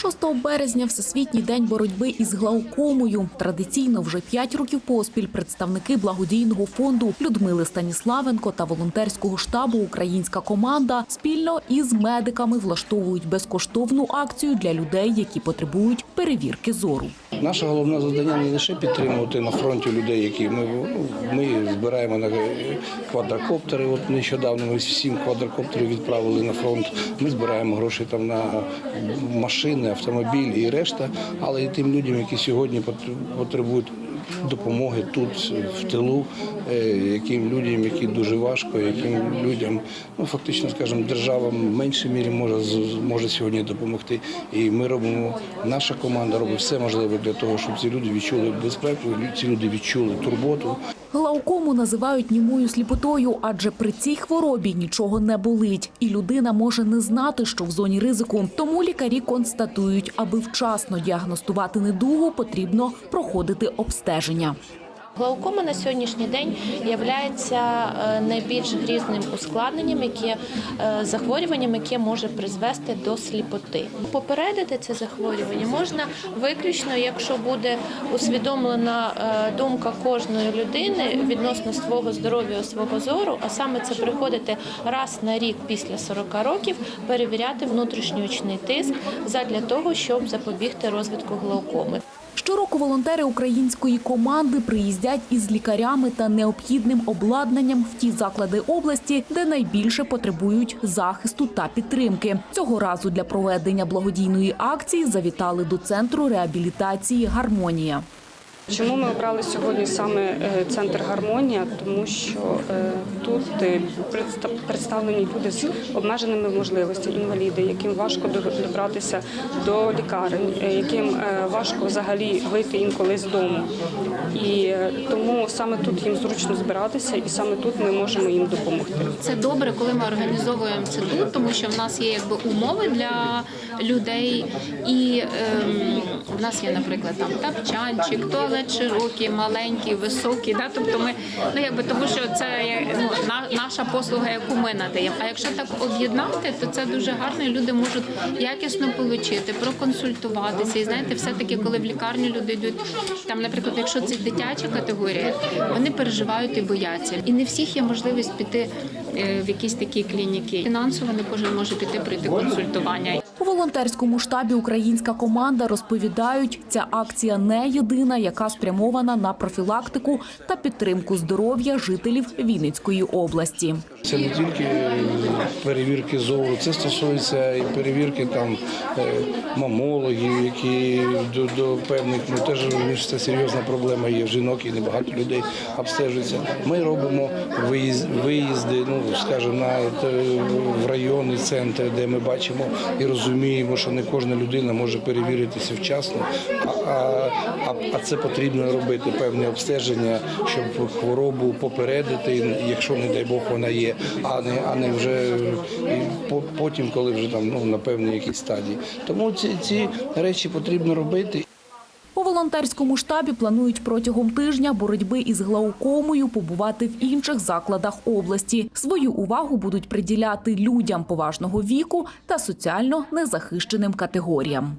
6 березня Всесвітній день боротьби із глаукомою. Традиційно вже 5 років поспіль представники благодійного фонду Людмили Станіславенко та волонтерського штабу Українська команда спільно із медиками влаштовують безкоштовну акцію для людей, які потребують перевірки зору. Наше головне завдання не лише підтримувати на фронті людей, які ми, ну, ми збираємо на квадрокоптери. От нещодавно ми сім квадрокоптерів відправили на фронт. Ми збираємо гроші там на машини, автомобіль і решта. Але і тим людям, які сьогодні пот- потребують допомоги тут в тилу, е, яким людям, які дуже важко, яким людям, ну фактично, скажімо, держава в меншій мірі може може сьогодні допомогти. І ми робимо, наша команда робить все можливе для того, щоб ці люди відчули безпеку, ці люди відчули турботу. Глаукому називають німою сліпотою, адже при цій хворобі нічого не болить, і людина може не знати, що в зоні ризику. Тому лікарі констатують, аби вчасно діагностувати недугу, потрібно проходити обстеження. Глаукома на сьогоднішній день є найбільш грізним ускладненням, яке е, захворюванням, яке може призвести до сліпоти. Попередити це захворювання можна виключно, якщо буде усвідомлена е, думка кожної людини відносно свого здоров'я, свого зору, а саме це приходити раз на рік після 40 років, перевіряти внутрішньоочний тиск задля того, щоб запобігти розвитку глаукоми. Щороку волонтери української команди приїздять із лікарями та необхідним обладнанням в ті заклади області, де найбільше потребують захисту та підтримки. Цього разу для проведення благодійної акції завітали до центру реабілітації Гармонія. Чому ми обрали сьогодні саме е, центр гармонія? Тому що е, тут е, представ- представлені люди з обмеженими можливостями, інваліди, яким важко до- добратися до лікарень, яким важко взагалі вийти інколи з дому. І тому саме тут їм зручно збиратися, і саме тут ми можемо їм допомогти. Це добре, коли ми організовуємо це тут, тому що в нас є якби умови для людей, і ем, в нас є, наприклад, там тапчанчик, туалет широкий, маленький, високий. Да? Тобто ми ну якби тому, що це ну, на, наша послуга, яку ми надаємо. А якщо так об'єднати, то це дуже гарно. і Люди можуть якісно отримати, проконсультуватися. І знаєте, все таки, коли в лікарню люди йдуть, там, наприклад, якщо це дитяча категорія, вони переживають і бояться. І не всіх є можливість піти е, в якісь такі клініки. Фінансово не кожен може піти пройти консультування. У волонтерському штабі Українська команда розповідають, ця акція не єдина, яка спрямована на профілактику та підтримку здоров'я жителів Вінницької області. Це не тільки перевірки зору, це стосується і перевірки там е, мамологів, які до, до певних ну теж це серйозна проблема є жінок і небагато людей обстежується. Ми робимо виїзд, виїзди, ну скажімо, на в районні центри, де ми бачимо і розуміємо, що не кожна людина може перевіритися вчасно, а, а, а, це потрібно робити певні обстеження, щоб хворобу попередити, якщо не дай Бог вона є, а не а не вже по- потім, коли вже там ну на певній якійсь стадії. Тому ці, ці речі потрібно робити. Волонтерському штабі планують протягом тижня боротьби із глаукомою побувати в інших закладах області. Свою увагу будуть приділяти людям поважного віку та соціально незахищеним категоріям.